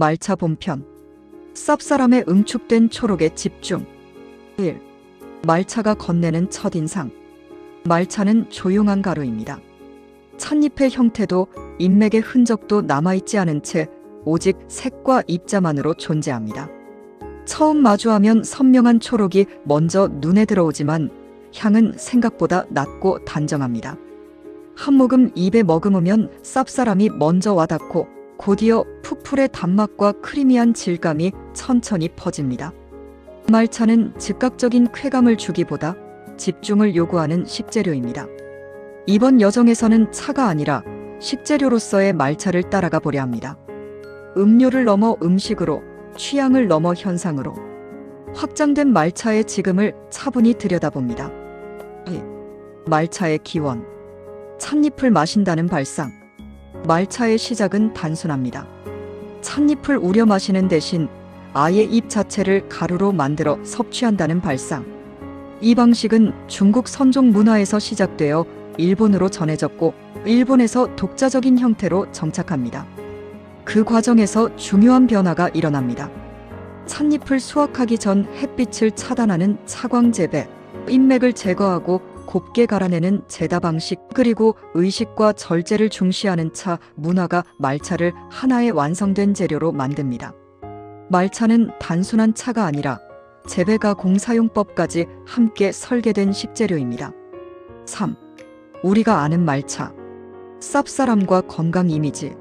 말차 본편 쌉싸람에 응축된 초록의 집중 1. 말차가 건네는 첫인상 말차는 조용한 가루입니다. 찻잎의 형태도 인맥의 흔적도 남아있지 않은 채 오직 색과 입자만으로 존재합니다. 처음 마주하면 선명한 초록이 먼저 눈에 들어오지만 향은 생각보다 낮고 단정합니다. 한 모금 입에 머금으면 쌉싸람이 먼저 와닿고 곧이어 푸풀의 단맛과 크리미한 질감이 천천히 퍼집니다. 말차는 즉각적인 쾌감을 주기보다 집중을 요구하는 식재료입니다. 이번 여정에서는 차가 아니라 식재료로서의 말차를 따라가 보려 합니다. 음료를 넘어 음식으로, 취향을 넘어 현상으로 확장된 말차의 지금을 차분히 들여다봅니다. 1. 말차의 기원 찻잎을 마신다는 발상 말차의 시작은 단순합니다. 찻잎을 우려 마시는 대신 아예 잎 자체를 가루로 만들어 섭취한다는 발상. 이 방식은 중국 선종 문화에서 시작되어 일본으로 전해졌고 일본에서 독자적인 형태로 정착합니다. 그 과정에서 중요한 변화가 일어납니다. 찻잎을 수확하기 전 햇빛을 차단하는 차광 재배, 인맥을 제거하고 곱게 갈아내는 제다 방식, 그리고 의식과 절제를 중시하는 차 문화가 말차를 하나의 완성된 재료로 만듭니다. 말차는 단순한 차가 아니라 재배가 공사용법까지 함께 설계된 식재료입니다. 3. 우리가 아는 말차. 쌉싸람과 건강 이미지.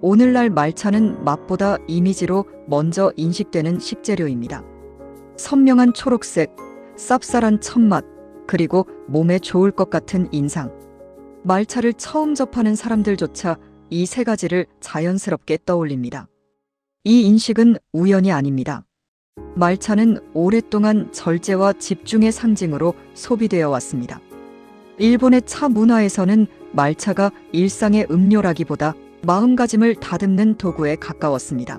오늘날 말차는 맛보다 이미지로 먼저 인식되는 식재료입니다. 선명한 초록색, 쌉쌀한 첫맛, 그리고 몸에 좋을 것 같은 인상. 말차를 처음 접하는 사람들조차 이 세 가지를 자연스럽게 떠올립니다. 이 인식은 우연이 아닙니다. 말차는 오랫동안 절제와 집중의 상징으로 소비되어 왔습니다. 일본의 차 문화에서는 말차가 일상의 음료라기보다 마음가짐을 다듬는 도구에 가까웠습니다.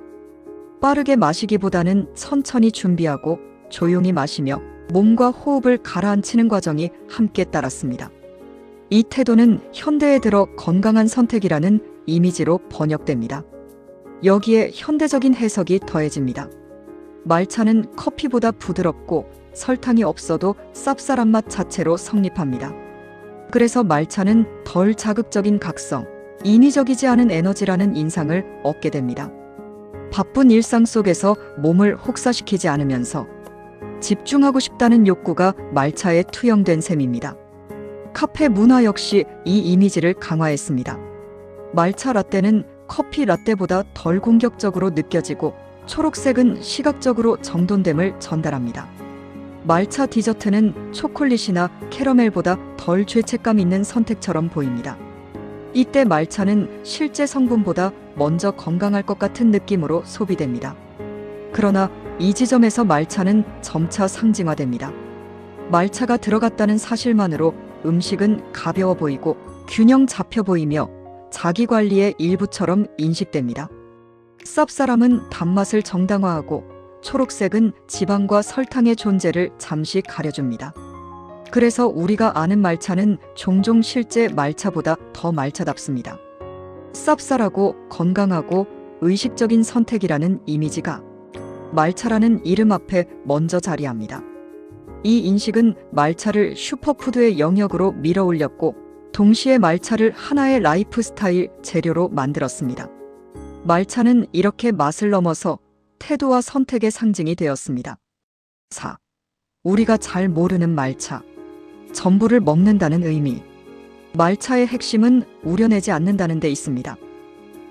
빠르게 마시기보다는 천천히 준비하고 조용히 마시며 몸과 호흡을 가라앉히는 과정이 함께 따랐습니다. 이 태도는 현대에 들어 건강한 선택이라는 이미지로 번역됩니다. 여기에 현대적인 해석이 더해집니다. 말차는 커피보다 부드럽고 설탕이 없어도 쌉쌀한 맛 자체로 성립합니다. 그래서 말차는 덜 자극적인 각성, 인위적이지 않은 에너지라는 인상을 얻게 됩니다. 바쁜 일상 속에서 몸을 혹사시키지 않으면서 집중하고 싶다는 욕구가 말차에 투영된 셈입니다. 카페 문화 역시 이 이미지를 강화했습니다. 말차 라떼는 커피 라떼보다 덜 공격적으로 느껴지고 초록색은 시각적으로 정돈됨을 전달합니다. 말차 디저트는 초콜릿이나 캐러멜보다 덜 죄책감 있는 선택처럼 보입니다. 이때 말차는 실제 성분보다 먼저 건강할 것 같은 느낌으로 소비됩니다. 그러나 이 지점에서 말차는 점차 상징화됩니다. 말차가 들어갔다는 사실만으로 음식은 가벼워 보이고 균형 잡혀 보이며 자기 관리의 일부처럼 인식됩니다. 쌉싸람은 단맛을 정당화하고 초록색은 지방과 설탕의 존재를 잠시 가려줍니다. 그래서 우리가 아는 말차는 종종 실제 말차보다 더 말차답습니다. 쌉쌀하고 건강하고 의식적인 선택이라는 이미지가 말차라는 이름 앞에 먼저 자리합니다. 이 인식은 말차를 슈퍼푸드의 영역으로 밀어 올렸고 동시에 말차를 하나의 라이프 스타일 재료로 만들었습니다. 말차는 이렇게 맛을 넘어서 태도와 선택의 상징이 되었습니다. 4. 우리가 잘 모르는 말차. 전부를 먹는다는 의미. 말차의 핵심은 우려내지 않는다는 데 있습니다.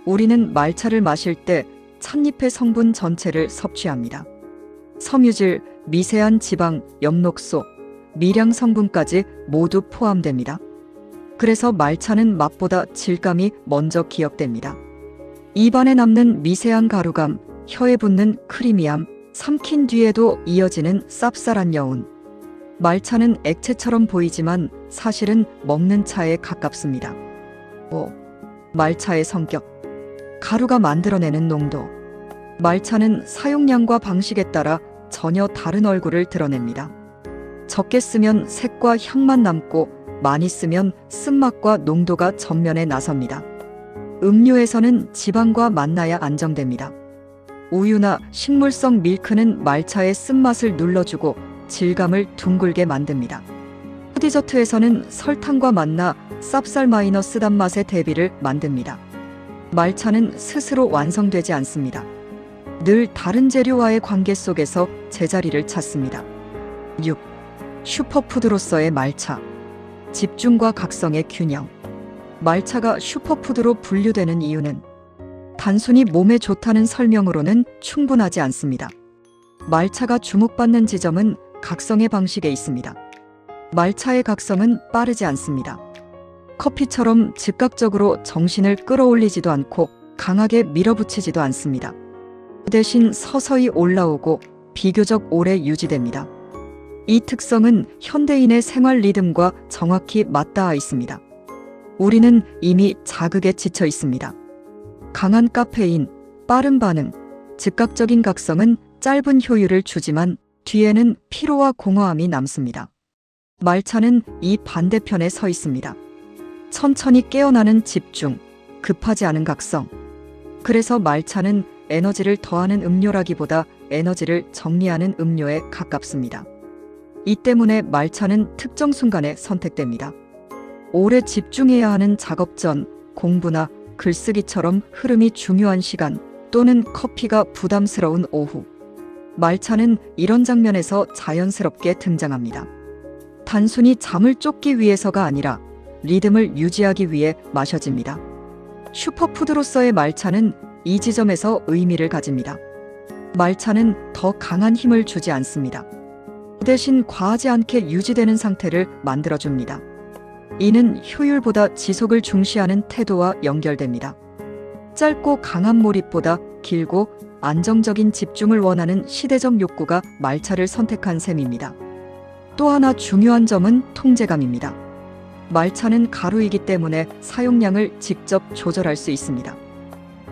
우리는 말차를 마실 때 찻잎의 성분 전체를 섭취합니다. 섬유질, 미세한 지방, 엽록소, 미량 성분까지 모두 포함됩니다. 그래서 말차는 맛보다 질감이 먼저 기억됩니다. 입안에 남는 미세한 가루감, 혀에 붙는 크리미함, 삼킨 뒤에도 이어지는 쌉쌀한 여운. 말차는 액체처럼 보이지만 사실은 먹는 차에 가깝습니다. 5. 말차의 성격. 가루가 만들어내는 농도. 말차는 사용량과 방식에 따라 전혀 다른 얼굴을 드러냅니다. 적게 쓰면 색과 향만 남고 많이 쓰면 쓴맛과 농도가 전면에 나섭니다. 음료에서는 지방과 만나야 안정됩니다. 우유나 식물성 밀크는 말차의 쓴맛을 눌러주고 질감을 둥글게 만듭니다. 디저트에서는 설탕과 만나 쌉쌀 마이너스 단맛의 대비를 만듭니다. 말차는 스스로 완성되지 않습니다. 늘 다른 재료와의 관계 속에서 제자리를 찾습니다. 6. 슈퍼푸드로서의 말차. 집중과 각성의 균형. 말차가 슈퍼푸드로 분류되는 이유는 단순히 몸에 좋다는 설명으로는 충분하지 않습니다. 말차가 주목받는 지점은 각성의 방식에 있습니다. 말차의 각성은 빠르지 않습니다. 커피처럼 즉각적으로 정신을 끌어올리지도 않고 강하게 밀어붙이지도 않습니다. 대신 서서히 올라오고 비교적 오래 유지됩니다. 이 특성은 현대인의 생활 리듬과 정확히 맞닿아 있습니다. 우리는 이미 자극에 지쳐 있습니다. 강한 카페인, 빠른 반응, 즉각적인 각성은 짧은 효율을 주지만 뒤에는 피로와 공허함이 남습니다. 말차는 이 반대편에 서 있습니다. 천천히 깨어나는 집중, 급하지 않은 각성. 그래서 말차는 에너지를 더하는 음료라기보다 에너지를 정리하는 음료에 가깝습니다. 이 때문에 말차는 특정 순간에 선택됩니다. 오래 집중해야 하는 작업 전, 공부나 글쓰기처럼 흐름이 중요한 시간 또는 커피가 부담스러운 오후. 말차는 이런 장면에서 자연스럽게 등장합니다. 단순히 잠을 쫓기 위해서가 아니라 리듬을 유지하기 위해 마셔집니다. 슈퍼푸드로서의 말차는 이 지점에서 의미를 가집니다. 말차는 더 강한 힘을 주지 않습니다. 대신 과하지 않게 유지되는 상태를 만들어줍니다. 이는 효율보다 지속을 중시하는 태도와 연결됩니다. 짧고 강한 몰입보다 길고 안정적인 집중을 원하는 시대적 욕구가 말차를 선택한 셈입니다. 또 하나 중요한 점은 통제감입니다. 말차는 가루이기 때문에 사용량을 직접 조절할 수 있습니다.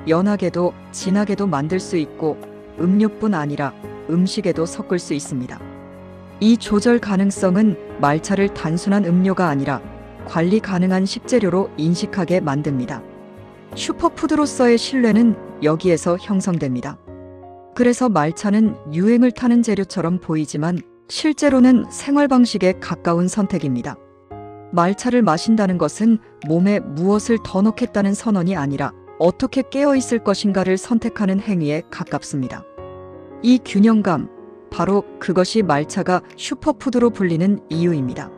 연하게도 진하게도 만들 수 있고 음료뿐 아니라 음식에도 섞을 수 있습니다. 이 조절 가능성은 말차를 단순한 음료가 아니라 관리 가능한 식재료로 인식하게 만듭니다. 슈퍼푸드로서의 신뢰는 여기에서 형성됩니다. 그래서 말차는 유행을 타는 재료처럼 보이지만 실제로는 생활 방식에 가까운 선택입니다. 말차를 마신다는 것은 몸에 무엇을 더 넣겠다는 선언이 아니라 어떻게 깨어 있을 것인가를 선택하는 행위에 가깝습니다. 이 균형감, 바로 그것이 말차가 슈퍼푸드로 불리는 이유입니다.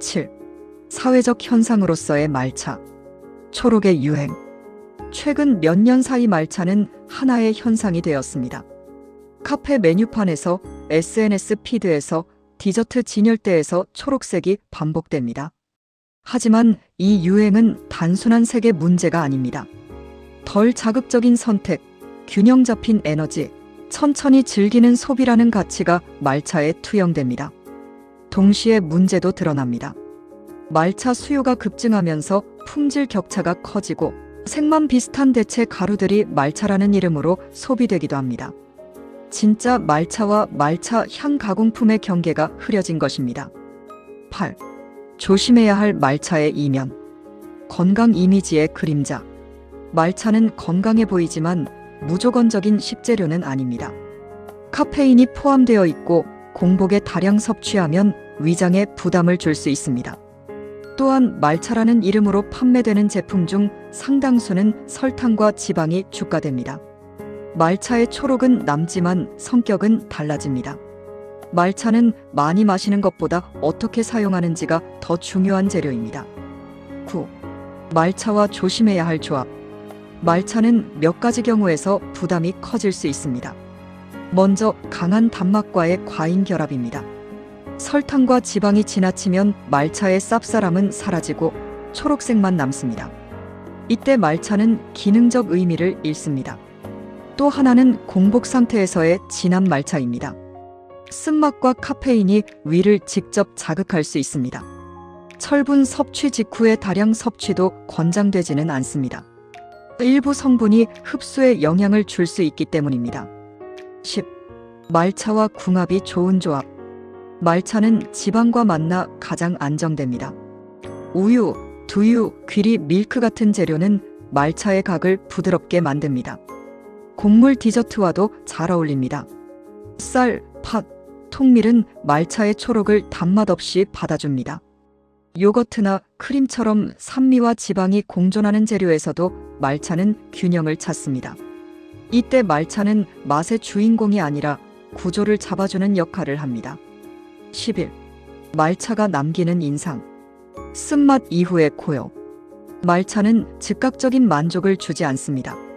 7. 사회적 현상으로서의 말차. 초록의 유행. 최근 몇 년 사이 말차는 하나의 현상이 되었습니다. 카페 메뉴판에서 SNS 피드에서 디저트 진열대에서 초록색이 반복됩니다. 하지만 이 유행은 단순한 색의 문제가 아닙니다. 덜 자극적인 선택, 균형 잡힌 에너지, 천천히 즐기는 소비라는 가치가 말차에 투영됩니다. 동시에 문제도 드러납니다. 말차 수요가 급증하면서 품질 격차가 커지고 색만 비슷한 대체 가루들이 말차라는 이름으로 소비되기도 합니다. 진짜 말차와 말차 향 가공품의 경계가 흐려진 것입니다. 8. 조심해야 할 말차의 이면. 건강 이미지의 그림자. 말차는 건강해 보이지만 무조건적인 식재료는 아닙니다. 카페인이 포함되어 있고 공복에 다량 섭취하면 위장에 부담을 줄 수 있습니다. 또한 말차라는 이름으로 판매되는 제품 중 상당수는 설탕과 지방이 주가됩니다. 말차의 초록은 남지만 성격은 달라집니다. 말차는 많이 마시는 것보다 어떻게 사용하는지가 더 중요한 재료입니다. 9. 말차와 조심해야 할 조합. 말차는 몇 가지 경우에서 부담이 커질 수 있습니다. 먼저 강한 단맛과의 과잉 결합입니다. 설탕과 지방이 지나치면 말차의 쌉쌀함은 사라지고 초록색만 남습니다. 이때 말차는 기능적 의미를 잃습니다. 또 하나는 공복 상태에서의 진한 말차입니다. 쓴맛과 카페인이 위를 직접 자극할 수 있습니다. 철분 섭취 직후의 다량 섭취도 권장되지는 않습니다. 일부 성분이 흡수에 영향을 줄 수 있기 때문입니다. 10. 말차와 궁합이 좋은 조합. 말차는 지방과 만나 가장 안정됩니다. 우유, 두유, 귀리, 밀크 같은 재료는 말차의 각을 부드럽게 만듭니다. 곡물 디저트와도 잘 어울립니다. 쌀, 팥, 통밀은 말차의 초록을 단맛 없이 받아줍니다. 요거트나 크림처럼 산미와 지방이 공존하는 재료에서도 말차는 균형을 찾습니다. 이때 말차는 맛의 주인공이 아니라 구조를 잡아주는 역할을 합니다. 11. 말차가 남기는 인상. 쓴맛 이후의 고요. 말차는 즉각적인 만족을 주지 않습니다.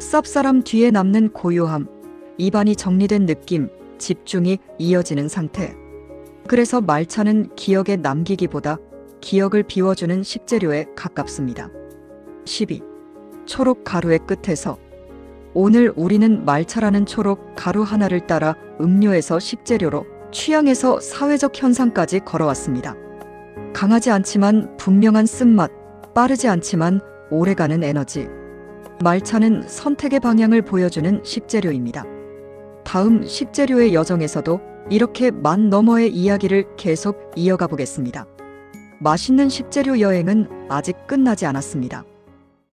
쌉싸람 뒤에 남는 고요함, 입안이 정리된 느낌, 집중이 이어지는 상태. 그래서 말차는 기억에 남기기보다 기억을 비워주는 식재료에 가깝습니다. 12. 초록 가루의 끝에서 오늘 우리는 말차라는 초록 가루 하나를 따라 음료에서 식재료로 취향에서 사회적 현상까지 걸어왔습니다. 강하지 않지만 분명한 쓴맛, 빠르지 않지만 오래가는 에너지. 말차는 선택의 방향을 보여주는 식재료입니다. 다음 식재료의 여정에서도 이렇게 만 너머의 이야기를 계속 이어가 보겠습니다. 맛있는 식재료 여행은 아직 끝나지 않았습니다.